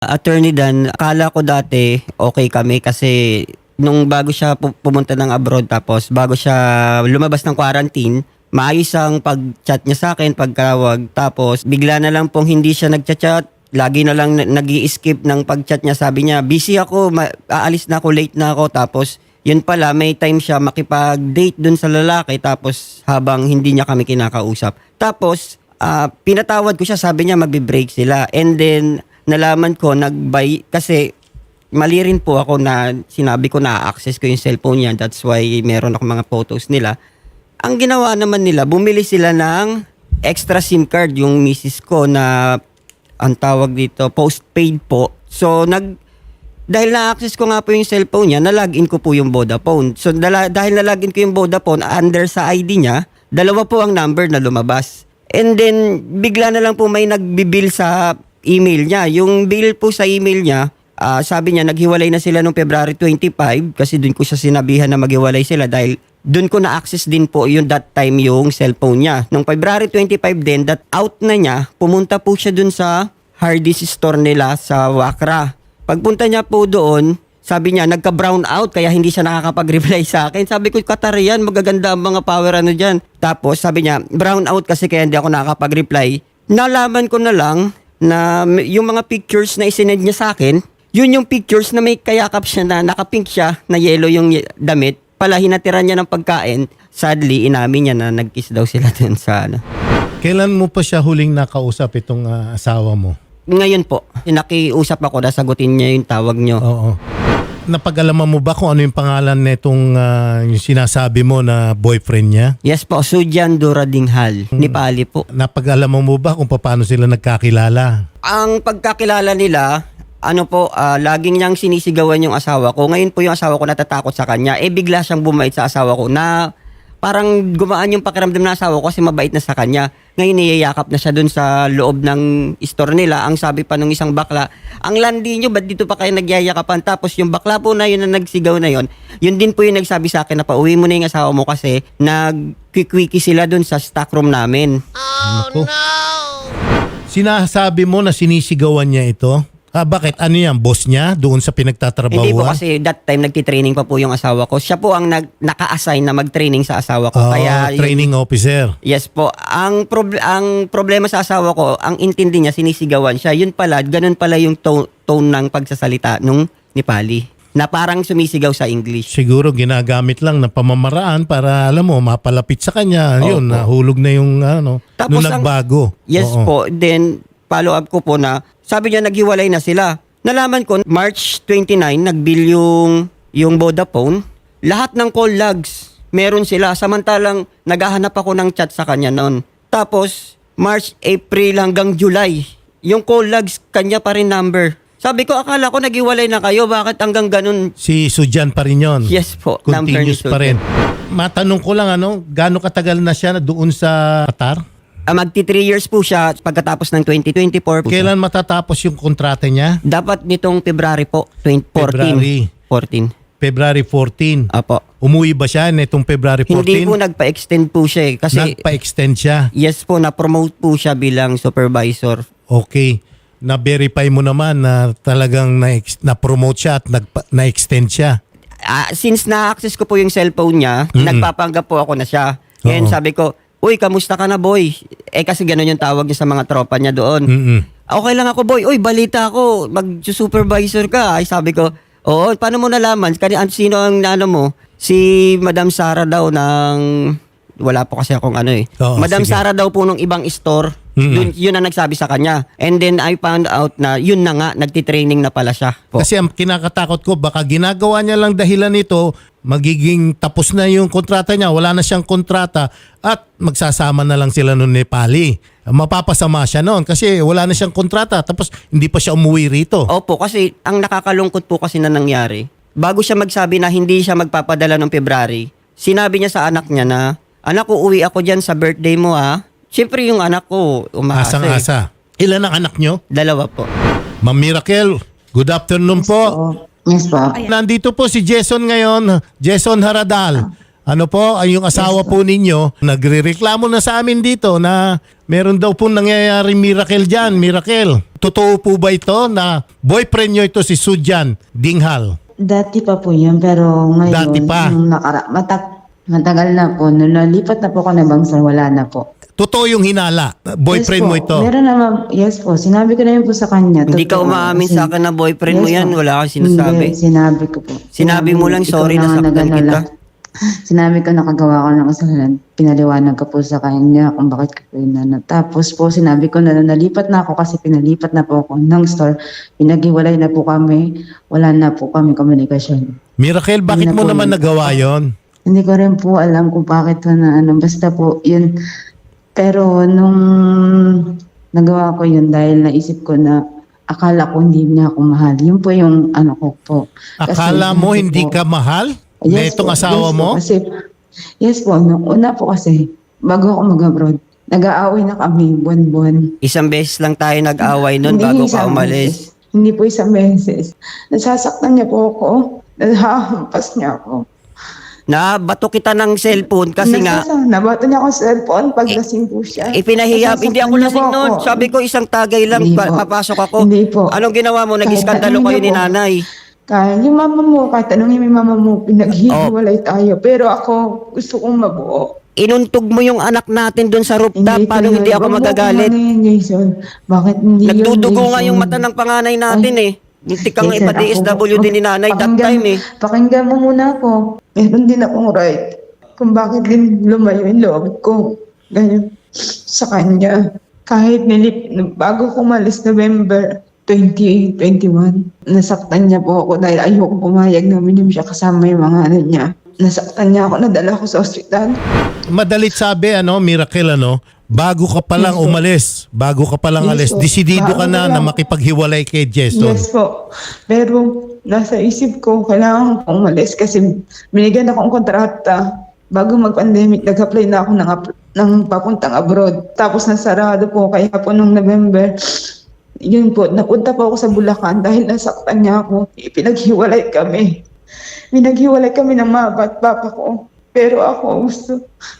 Attorney Dan, akala ko dati okay kami kasi nung bago siya pu- pumunta ng abroad tapos bago siya lumabas ng quarantine, maayos ang pag-chat niya sa akin, pagkawag. Tapos bigla na lang pong hindi siya nagchat-chat. Lagi na lang nag skip ng pag-chat niya. Sabi niya, busy ako, ma- aalis na ako, late na ako. Tapos yun pala, may time siya makipag-date dun sa lalaki tapos habang hindi niya kami kinakausap. Tapos, ah, pinatawad ko siya, sabi niya magbe-break sila. And then, nalaman ko, nag-buy, kasi mali rin po ako na sinabi ko na access ko yung cellphone niya. That's why meron ako mga photos nila. Ang ginawa naman nila, bumili sila ng extra SIM card, yung misis ko na ang tawag dito, postpaid po. So, nag, dahil na-access ko nga po yung cellphone niya, na-login ko po yung Vodafone. So dala, dahil na-login ko yung Vodafone, under sa ID niya, dalawa po ang number na lumabas. And then, bigla na lang po may nagbibill sa email niya. Yung bill po sa email niya, ah, sabi niya, naghiwalay na sila noong February 25 kasi dun ko siya sinabihan na maghiwalay sila dahil dun ko na-access din po yung that time yung cellphone niya. Nung February 25 din, that out na niya, pumunta po siya dun sa hard disk store nila sa Wakra. Pagpunta niya po doon, sabi niya, nagka-brown out kaya hindi siya nakakapag-reply sa akin. Sabi ko, Katarian, magaganda ang mga power ano dyan. Tapos sabi niya, brown out kasi kaya hindi ako nakakapag-reply. Nalaman ko na lang na yung mga pictures na isinend niya sa akin, yun yung pictures na may kayakap siya na nakapink siya, na yellow yung damit. Pala, hinatiran niya ng pagkain. Sadly, inamin niya na nag-kiss daw sila dun sa ano. Kailan mo pa siya huling nakausap itong ah, asawa mo? Ngayon po, nakiusap ako na sagutin niya yung tawag niyo. Oo. Napag-alaman mo ba kung ano yung pangalan nitong ah, yung sinasabi mo na boyfriend niya? Yes po, Sujan Duradinghal, Nipali po. Napag-alaman mo ba kung paano sila nagkakilala? Ang pagkakilala nila, ano po, ah, laging niyang sinisigawan yung asawa ko. Ngayon po yung asawa ko natatakot sa kanya. Eh bigla siyang bumait sa asawa ko na parang gumaan yung pakiramdam ng asawa ko kasi mabait na sa kanya. Ngayon niyayakap na siya dun sa loob ng store nila. Ang sabi pa ng isang bakla, ang landi nyo, ba't dito pa kayo nagyayakapan? Tapos yung bakla po na yun na nagsigaw na yun, yun din po yung nagsabi sa akin na pauwi mo na yung asawa mo kasi nagkikwiki sila dun sa stock room namin. Naku. Sinasabi mo na sinisigawan niya ito? Ah, bakit? Ano yan? Boss niya doon sa pinagtatrabahuan? Hindi po kasi that time nagtitraining pa po yung asawa ko. Siya po ang nag, naka-assign na mag-training sa asawa ko. Oo, Kaya training officer. Yes po. Ang prob- ang problema sa asawa ko, ang intindi niya sinisigawan siya. Yun pala, ganun pala yung to- tone ng pagsasalita nung Nepali. Na parang sumisigaw sa English. Siguro ginagamit lang na pamamaraan para alam mo mapalapit sa kanya. Yun, Opo. nahulog na yung ano, Tapos nung ang- nagbago. Yes Oo. po. Then, follow up ko po na, sabi niya naghiwalay na sila. Nalaman ko, March 29, nagbill yung, yung Vodafone. Lahat ng call logs, meron sila. Samantalang, naghahanap ako ng chat sa kanya noon. Tapos, March, April hanggang July, yung call logs, kanya pa rin number. Sabi ko, akala ko naghiwalay na kayo. Bakit hanggang ganun? Si Sujan pa rin yun. Yes po. Continuous pa rin. Matanong ko lang ano, gaano katagal na siya na doon sa Qatar? Ah, magti 3 years po siya pagkatapos ng 2024 po siya. Kailan matatapos yung kontrata niya? Dapat nitong February po, 2014. February. 14. February 14. Apo. Umuwi ba siya nitong February 14? Hindi po nagpa-extend po siya eh. Kasi Nagpa-extend siya. yes po, na-promote po siya bilang supervisor. Okay. Na-verify mo naman na talagang na- na-promote siya at na-extend siya. Ah, since na-access ko po yung cellphone niya, Mm-mm. nagpapanggap po ako na siya. Ngayon sabi ko, Uy, kamusta ka na boy? Eh kasi ganun yung tawag niya sa mga tropa niya doon. Mm-mm. Okay lang ako boy. Uy, balita ako. Mag-supervisor ka. Ay sabi ko, oo, paano mo nalaman? Kani, an- sino ang ano mo? Si Madam Sara daw ng... Wala po kasi akong ano eh. Oo, Madam sige. Sara daw po nung ibang store. Mm-mm. Yun, yun ang nagsabi sa kanya. And then I found out na yun na nga, nagtitraining na pala siya. Po. Kasi ang kinakatakot ko, baka ginagawa niya lang dahilan nito, magiging tapos na yung kontrata niya, wala na siyang kontrata, at magsasama na lang sila nun Nepali. Mapapasama siya noon kasi wala na siyang kontrata, tapos hindi pa siya umuwi rito. Opo, kasi ang nakakalungkot po kasi na nangyari, bago siya magsabi na hindi siya magpapadala ng February, sinabi niya sa anak niya na, anak ko, uwi ako dyan sa birthday mo ha. Siyempre yung anak ko, umaasa eh. Asang-asa. Ilan ang anak niyo? Dalawa po. Ma'am Miracle, good afternoon po. Yes po. Nandito po si Jason ngayon, Jason Haradal. Ano po, ay yung asawa po ninyo, nagrereklamo na sa amin dito na meron daw po nangyayari miracle dyan, miracle. Totoo po ba ito na boyfriend nyo ito si Sujan Dinghal? Dati pa po yun, pero ngayon, Dati pa? nakara, matag, matagal na po, nung nalipat na po ako ng Bangsan, wala na po. Totoo yung hinala, boyfriend yes po, mo ito. Meron naman, yes po, sinabi ko na yun po sa kanya. Hindi ka umaamin sa akin na boyfriend mo Yes yan. po. Wala kang sinasabi. Hindi, sinabi ko po. Sinabi mo lang, sorry, na nasaktan kita. Sinabi ko nakagawa ko ng kasalanan. Pinaliwanag ko po sa kanya kung bakit ko na. Tapos po sinabi ko na nalipat na ako kasi pinalipat na po ako ng store. Pinaghiwalay na po kami. Wala na po kami komunikasyon. Miracle, bakit na mo naman nagawa yon? Hindi ko rin po alam kung bakit po na ano. Basta po yun. Pero nung nagawa ko yun dahil naisip ko na akala ko hindi niya ako mahal. Yun po yung ano ko po. Kasi Akala mo hindi po- ka mahal? na itong po, asawa yes mo? Po, kasi, yes po, nung una po kasi, bago ako mag-abroad, nag-aaway na kami buwan-buwan. Isang beses lang tayo nag-away nun Hindi bago ka umalis. beses. Hindi po isang beses. Nasasaktan niya po ako. Nahahampas niya ako. Nabato kita ng cellphone kasi nga, Nabato niya ako sa cellphone pag lasing po siya. ipinahiya. Nasasaktan Hindi ako lasing po ako. Sabi ko isang tagay lang, Hindi pa- po. papasok ako. Hindi po. Anong ginawa mo? Kahit Nag-iskandalo ano kayo ni po. nanay. Kaya yung mama mo, kahit tanongin mo yung mama mo, pinaghiwalay Oh. tayo. Pero ako, gusto kong mabuo. Inuntog mo yung anak natin doon sa rooftop. Paano hindi ako magagalit? akong Jason. Bakit hindi yun, Nagdudugo nga Jason? yung mata ng panganay natin eh. Muntik kang Jason, ipa-DSW ako- din ni nanay that pakinggan- time eh. Pakinggan mo muna ako. Meron din akong right kung bakit din lumayo yung loob ko. Ganyan. Sa kanya. Kahit nilip, bago ko umalis November 2021, nasaktan niya po ako dahil ayoko pumayag na minim siya kasama yung mga ano niya. Nasaktan niya ako, nadala ko sa ospital. Madalit sabi, ano, miracle, ano, bago ka palang Yes po. umalis, bago ka palang Yes alis, po. desidido ka na pa na lang. makipaghiwalay kay Jason. Yes po. Pero nasa isip ko, kailangan kong umalis kasi binigyan akong kontrata. Bago mag-pandemic, nag-apply na ako ng, ng papuntang abroad. Tapos nasarado po, kaya po nung November, yun po, napunta po ako sa Bulacan dahil nasaktan niya ako. Pinaghiwalay kami. Pinaghiwalay kami ng mga bat papa ko. Pero ako gusto,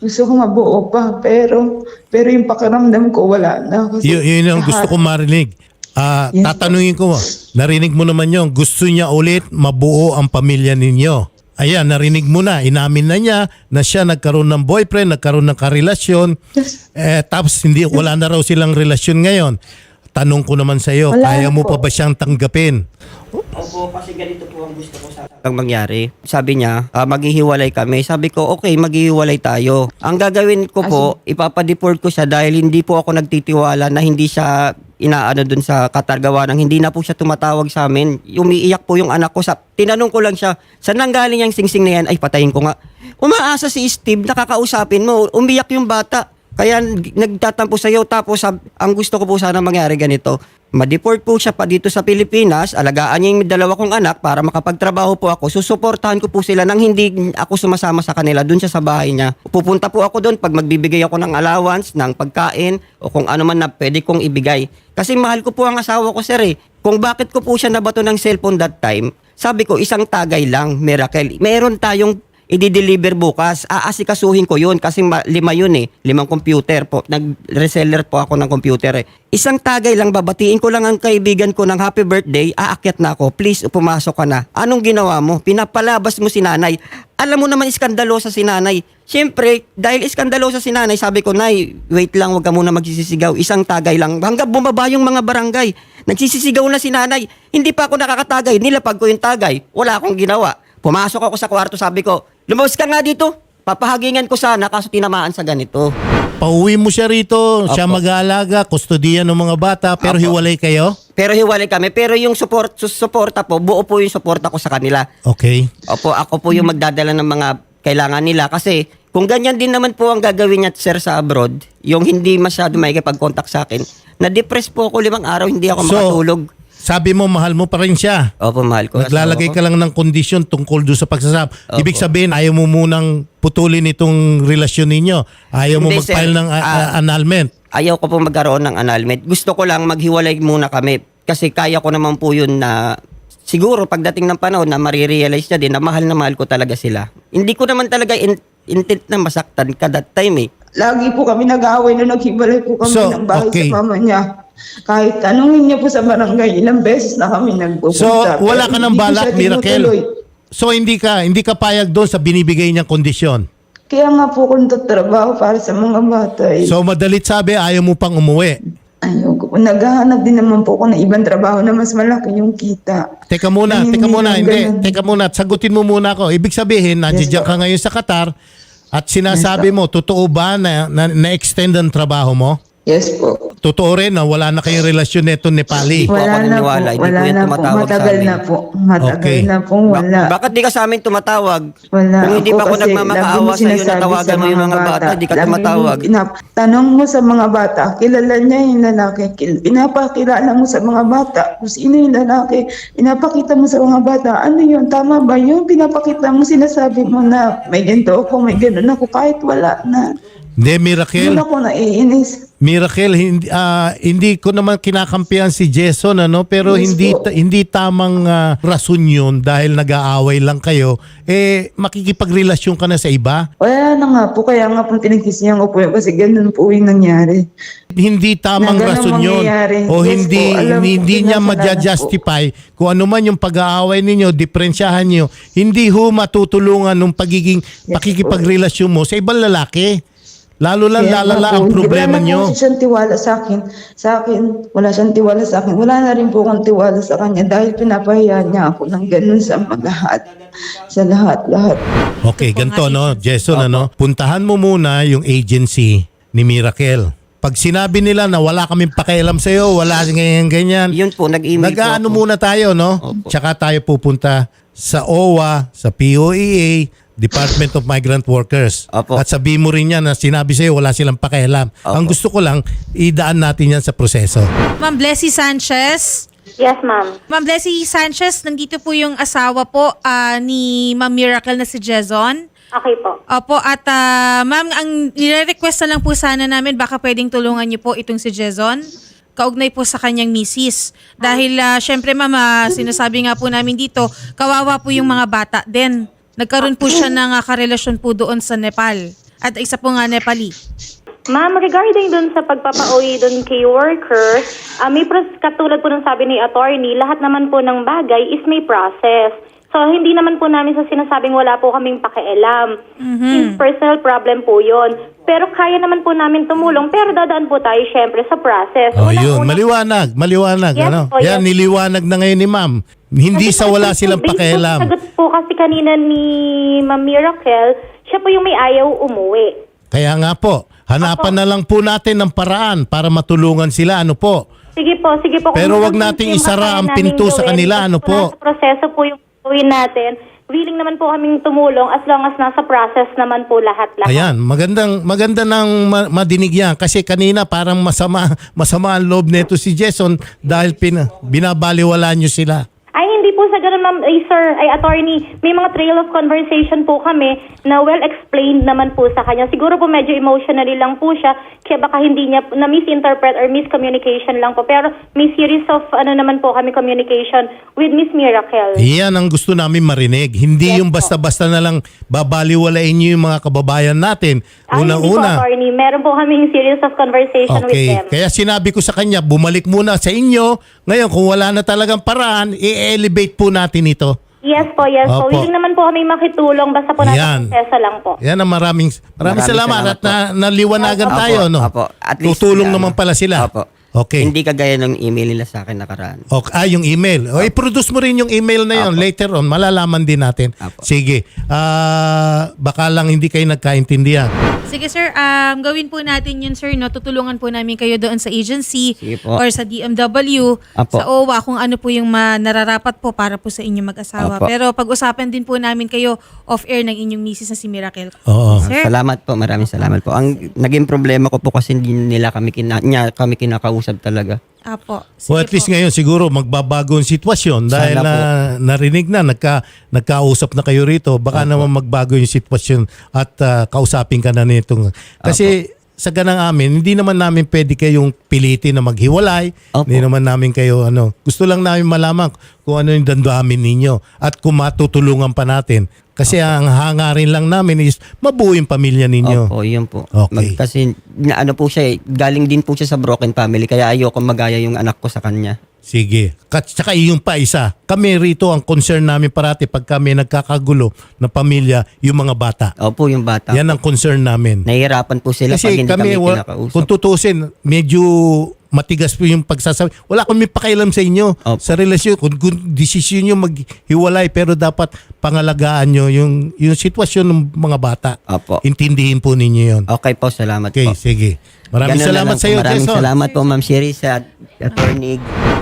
gusto ko mabuo pa. Pero, pero yung pakiramdam ko wala na. Kasi Y- yun ang gusto ko marinig. Ah, Yes, tatanungin ko, narinig mo naman yon gusto niya ulit mabuo ang pamilya ninyo. Ayan, narinig mo na, inamin na niya na siya nagkaroon ng boyfriend, nagkaroon ng karelasyon, Yes. eh, tapos hindi, wala na raw silang relasyon ngayon. Tanong ko naman sa iyo, Wala kaya mo po. pa ba siyang tanggapin? Opo, kasi ganito po ang gusto ko sa ang mangyari. Sabi niya, ah, maghihiwalay kami. Sabi ko, okay, maghihiwalay tayo. Ang gagawin ko po, ipapadeport ko siya dahil hindi po ako nagtitiwala na hindi siya inaano dun sa katargawanang hindi na po siya tumatawag sa amin. Umiiyak po yung anak ko. Sa, tinanong ko lang siya, saan nang galing yung singsing na yan? Ay, patayin ko nga. Umaasa si Steve, nakakausapin mo. Umiyak yung bata. Kaya nagtatampo sa iyo tapos sab- ang gusto ko po sana mangyari ganito. Ma-deport po siya pa dito sa Pilipinas, alagaan niya yung dalawa kong anak para makapagtrabaho po ako. Susuportahan ko po sila nang hindi ako sumasama sa kanila doon sa bahay niya. Pupunta po ako doon pag magbibigay ako ng allowance, ng pagkain o kung ano man na pwede kong ibigay. Kasi mahal ko po ang asawa ko sir eh. Kung bakit ko po siya nabato ng cellphone that time, sabi ko isang tagay lang, miracle. Meron tayong i-deliver bukas. Aasikasuhin ko yun kasi ma- lima yun eh. Limang computer po. Nag-reseller po ako ng computer eh. Isang tagay lang, babatiin ko lang ang kaibigan ko ng happy birthday, aakyat na ako. Please, pumasok ka na. Anong ginawa mo? Pinapalabas mo si nanay. Alam mo naman iskandalosa si nanay. Siyempre, dahil iskandalosa si nanay, sabi ko, Nay, wait lang, wag ka muna magsisisigaw. Isang tagay lang. Hanggang bumaba yung mga barangay. Nagsisisigaw na si nanay. Hindi pa ako nakakatagay. Nilapag ko yung tagay. Wala akong ginawa. Pumasok ako sa kwarto, sabi ko, lumabas ka nga dito. Papahagingan ko sana kaso tinamaan sa ganito. Pauwi mo siya rito, siya Apo. mag-aalaga, kustodiyan ng mga bata, pero Apo. hiwalay kayo? Pero hiwalay kami. Pero yung support, sus- suporta po, buo po yung suporta ko sa kanila. Okay. Opo, ako po yung magdadala ng mga kailangan nila. Kasi kung ganyan din naman po ang gagawin niya, sir, sa abroad, yung hindi masyado makikipag-contact sa akin, na-depress po ako limang araw, hindi ako makatulog. Sabi mo mahal mo pa rin siya. Opo, mahal ko. Naglalagay ka lang ng kondisyon tungkol doon sa pagsasama. Opo. Ibig sabihin, ayaw mo munang putulin itong relasyon ninyo. Ayaw mo Hindi, mag-file sir. ng a- Ah. a- annulment. Ayaw ko po magkaroon ng annulment. Gusto ko lang maghiwalay muna kami. Kasi kaya ko naman po yun na siguro pagdating ng panahon na marirealize niya din na mahal na mahal ko talaga sila. Hindi ko naman talaga in- intent na masaktan ka that time eh. Lagi po kami nag-aaway nung naghiwalay po kami So, ng bahay okay. sa mama niya. Kahit tanungin niya po sa barangay, ilang beses na kami nagpupunta. So, wala ka ng balak, tinutuloy. So hindi ka hindi ka payag doon sa binibigay niyang kondisyon. Kaya nga po kung tatrabaho para sa mga bata. Eh. So madalit sabi ayaw mo pang umuwi. Po. Naghahanap din naman po ako ng ibang trabaho na mas malaki yung kita. Teka muna, Ay, teka muna, hindi. ganun. Teka muna, sagutin mo muna ako. Ibig sabihin, nandiyan po. ka ngayon sa Qatar at sinasabi mo, totoo ba na, na, na-extend ang trabaho mo? Yes po. Totoo rin na wala na kayong relasyon neto Nepali. po ako Wala na po. naniniwala. Hindi po Wala yan na po. tumatawag sa Matagal amin. na po. Matagal Okay. na po. Ba- Wala. bakit di ka sa amin tumatawag? Wala Kung hindi ako pa ako kasi nagmamakaawa lagi mo sa iyo, sinasabi natawagan mo yung mga bata, di ka Lagi tumatawag. mo pinap- tanong mo sa mga bata, kilala niya yung lalaki. Kil- pinapakilala mo sa mga bata kung sino yung lalaki. Pinapakita mo sa mga bata, ano yun, tama ba yun? Pinapakita mo, sinasabi mo na may ganito ako, may ganun ako, kahit wala na. Hindi, Miracle. Doon ako naiinis. Miracle, hindi, ah, hindi ko naman kinakampihan si Jason, ano? pero Yes hindi po. ta- hindi tamang ah, rason yun dahil nag-aaway lang kayo, eh makikipagrelasyon ka na sa iba. Wala na nga po, kaya nga po pinagsisiyan ko po yun kasi ganun po yung nangyari. Hindi tamang Na ganun rason yun. mangyayari. O Yes hindi, po, alam ko, hindi niya pinasalanan madja-justify kung ano man yung pag-aaway ninyo, diferensyahan niyo, hindi ho matutulungan ng pagiging pakikipagrelasyon mo sa ibang lalaki. Lalo lang Kaya lalala ang po, problema wala na niyo. po siyang tiwala sa akin. Sa akin, wala siyang tiwala sa akin. Wala na rin po akong tiwala sa kanya dahil pinapahiya niya ako ng ganun sa mga lahat. Sa lahat-lahat. Okay, ganito no, Jason ano, puntahan mo muna yung agency ni Miracle. Pag sinabi nila na wala kaming pakialam sa iyo, wala ganyan ganyan. Yun po, nag-email po Nag-ano ako. muna tayo, no? Opo. Tsaka tayo pupunta sa OWA, sa POEA, Department of Migrant Workers. Opo. At sabihin mo rin yan na sinabi sa'yo wala silang pakialam. Opo. Ang gusto ko lang, idaan natin yan sa proseso. Ma'am Blessy Sanchez. Yes, ma'am. Ma'am Blessy Sanchez, nandito po yung asawa po ah, ni Ma'am Miracle na si Jezon. Okay po. Opo, at ah, ma'am, ang nire-request na lang po sana namin, baka pwedeng tulungan niyo po itong si Jezon kaugnay po sa kanyang misis. Dahil ah, syempre ma'am, ah, sinasabi nga po namin dito, kawawa po yung mga bata din. Nagkaroon po siya ng ah, karelasyon po doon sa Nepal. At isa po nga Nepali. Ma'am, regarding dun sa pagpapauwi dun kay worker, ah, may pros- katulad po ng sabi ni attorney, lahat naman po ng bagay is may process. So, hindi naman po namin sa sinasabing wala po kaming pakialam. His personal problem po yon. Pero kaya naman po namin tumulong, pero dadaan po tayo syempre sa process. Oh, Unang-una- yun. Maliwanag. Maliwanag. Yes ano? po, Yan, yes. niliwanag na ngayon ni ma'am. Hindi Kasi sa wala based silang po- pakialam. Sagot po kasi kanina ni Ma'am Miracle, siya po yung may ayaw umuwi. Kaya nga po, hanapan na lang po natin ng paraan para matulungan sila. Ano po? Sige po, sige po. Kung Pero wag nating yung isara ang pinto sa gawin, kanila, kasi ano po? Nasa proseso po yung gawin natin. Willing naman po kaming tumulong as long as nasa process naman po lahat-lahat. Ayan, magandang maganda nang ma- madinig yan kasi kanina parang masama masama ang loob nito si Jason dahil pin, binabaliwala niyo sila. Ay, hindi po sa ganun, ma'am, ay, sir, ay, attorney, may mga trail of conversation po kami na well-explained naman po sa kanya. Siguro po medyo emotionally lang po siya, kaya baka hindi niya na misinterpret or miscommunication lang po. Pero may series of, ano naman po kami, communication with Miss Miracle. Iyan ang gusto namin marinig. Hindi Yes yung po. basta-basta na lang babaliwalain niyo yung mga kababayan natin. Ay, hindi po, Una-una. attorney. Meron po kaming series of conversation with Okay. them. Kaya sinabi ko sa kanya, bumalik muna sa inyo. Ngayon, kung wala na talagang paraan, i-elevate po natin ito. Yes po, yes po. Opo. Willing naman po kami makitulong basta po natin Yan. proseso lang po. Yan ang maraming maraming, Maraming salamat, salamat at na, naliwanagan Opo, tayo. No? opo. At least, Tutulong ano, naman pala sila. Opo. Okay. Hindi kagaya ng email nila sa akin nakaraan. Okay, ah, yung email. O, i-produce mo rin yung email na yon later on. Malalaman din natin. Apo. Sige. Ah, baka lang hindi kayo nagkaintindihan. Sige sir, um, gawin po natin yun sir, no? tutulungan po namin kayo doon sa agency Sige po. or sa DMW, Apo. sa OWA, kung ano po yung ma- nararapat po para po sa inyong mag-asawa. Apo. Pero pag-usapan din po namin kayo off-air ng inyong misis na si Miracle. Oo. Sir? Salamat po, maraming salamat po. Ang naging problema ko po kasi hindi nila kami kina, niya kami kinakausap talaga. Apo. Sige Well, at least po. ngayon siguro magbabago ang sitwasyon dahil Sana na po. narinig na nagka nagkausap na kayo rito baka naman magbago yung sitwasyon at ah, kausapin ka na nitong kasi sa ganang amin hindi naman namin pwede kayong pilitin na maghiwalay Opo. hindi naman namin kayo ano gusto lang namin malaman kung ano yung damdamin ninyo at kung matutulungan pa natin Kasi ang hangarin lang namin is mabuo yung pamilya ninyo. Opo, yun po. Okay. kasi na, ano po siya eh, galing din po siya sa broken family kaya ayoko magaya yung anak ko sa kanya. Sige. Kat saka yung pa isa. Kami rito ang concern namin parati pag kami nagkakagulo na pamilya, yung mga bata. Opo, yung bata. Yan ang concern namin. Nahihirapan po sila pag Kasi hindi kami, kami, wa- kinakausap. kung tutusin, medyo matigas po yung pagsasabi. Wala kami pakialam sa inyo Opo. sa relasyon. Kung, kung desisyon nyo maghiwalay, pero dapat pangalagaan nyo yung, yung sitwasyon ng mga bata. Opo. Intindihin po ninyo yun. Okay po, salamat Okay, po. sige. Maraming Ganun salamat sa iyo, Maraming Jason. salamat po, Ma'am Sherry, sa attorney.